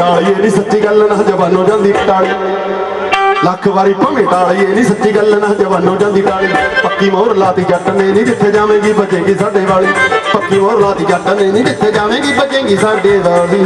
ਟਾਲੀਏ ਨਹੀਂ ਸੱਚੀ ਗੱਲ ਨਾ ਜਵਾਨੋ ਜਾਂਦੀ ਟਾਲੀ ਲੱਖ ਵਾਰੀ ਭਵੇਂ ਟਾਲੀਏ ਨਹੀਂ ਸੱਚੀ ਗੱਲ ਨਾ ਜਵਾਨੋ ਜਾਂਦੀ ਟਾਲੀ। ਪੱਕੀ ਮੋਹਰ ਲਾਤੀ ਜੱਟ ਨੇ ਨਹੀਂ ਜਿੱਥੇ ਜਾਵੇਂਗੀ ਬਚੇਗੀ ਸਾਡੇ ਵਾਲੀ। ਪੱਕੀ ਮੋਹਰ ਲਾਤੀ ਜੱਟ ਨੇ ਨਹੀਂ ਜਿੱਥੇ ਜਾਵੇਂਗੀ ਬਚੇਗੀ ਸਾਡੇ ਵਾਲੀ।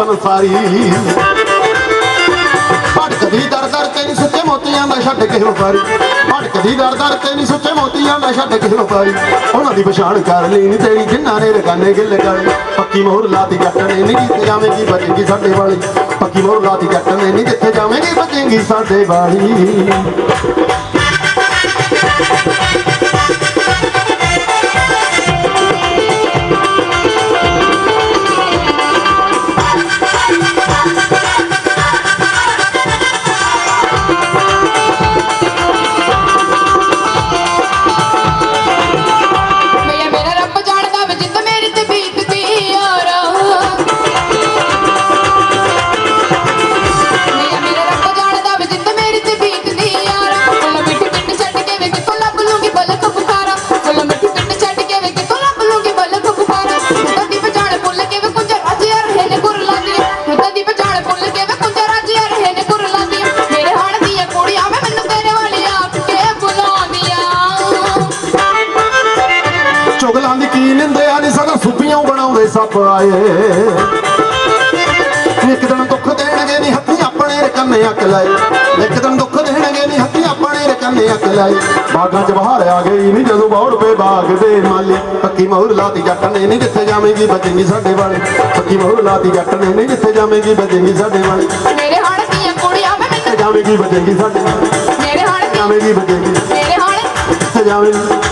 ਬਣ ਭਟਕਦੀ ਦਰ ਦਰ ਤੇ ਨੀ ਸੁੱਚੇ ਮੋਤੀਆਂ ਦਾ ਛੱਡ ਕੇ ਵਪਾਰੀ ਭਟਕਦੀ ਦਰ ਦਰ ਤੇ ਨੀ ਸੁੱਚੇ ਮੋਤੀਆਂ ਦਾ ਛੱਡ ਕੇ ਵਪਾਰੀ ਉਹਨਾਂ ਦੀ ਪਛਾਣ ਕਰ ਲਈ ਨੀ ਤੇਰੀ ਜਿਨ੍ਹਾਂ ਨੇ ਰਕਾਨੇ ਗਿੱਲ ਕਰ ਪੱਕੀ ਮੋਹਰ ਲਾਤੀ ਜੱਟ ਨੇ ਨੀ ਜਿੱਥੇ ਜਾਵੇਂਗੀ ਬਚੇਗੀ ਸਾਡੇ ਵਾਲੀ। ਪੱਕੀ ਮੋਹਰ ਲਾਤੀ ਜੱਟ ਨੇ ਨੀ ਜਿੱਥੇ ਜਾਵੇਂਗੀ ਬਚੇਗੀ ਸਾਡੇ ਵਾਲੀ। ਬਣਾਉਂਦੇ ਸੱਪ ਆਏ। ਇੱਕ ਦਿਨ ਦੁੱਖ ਦੇਣਗੇ ਨਹੀਂ ਹੱਥੀ ਆਪਣੇ ਰਕੰਨੇ ਅੱਕ ਲਾਏ। ਇੱਕ ਦਿਨ ਦੁੱਖ ਦੇਣਗੇ ਨਹੀਂ ਹੱਥੀ ਆਪਣੇ ਰਕੰਨੇ ਅੱਕ ਲਾਏ। ਬਾਗਾਂ 'ਚ ਬਹਾਰ ਆ ਗਈ ਨਹੀਂ ਜਦੋਂ ਬੌੜ ਪੇ ਬਾਗ ਦੇ ਮਾਲੀ। ਪੱਕੀ ਮੋਹਰ ਲਾਤੀ ਜੱਟ ਨੇ ਨਹੀਂ ਜਿੱਥੇ ਜਾਵੇਂਗੀ ਬਚੇਗੀ ਸਾਡੇ ਵਾਲੇ। ਪੱਕੀ ਮੋਹਰ ਲਾਤੀ ਜੱਟ ਨੇ ਨਹੀਂ ਜਿੱਥੇ ਜਾਵੇਂਗੀ ਬਚੇਗੀ ਸਾਡੇ ਵਾਲੇ। ਮੇਰੇ ਹਾਣ ਦੀਆਂ ਕੁੜੀਆਂ ਮੈਨੂੰ ਜਿੱਥੇ ਜਾਵੇਂਗੀ ਬਚੇਗੀ ਸਾਡੇ ਮੇਰੇ ਦੀਆਂ ਜਾਵੇਂਗੀ ਬਚੇਗੀ ਮੇਰੇ ਹਾਣ ਜਿੱਥੇ ਜਾਵੇਂਗੀ।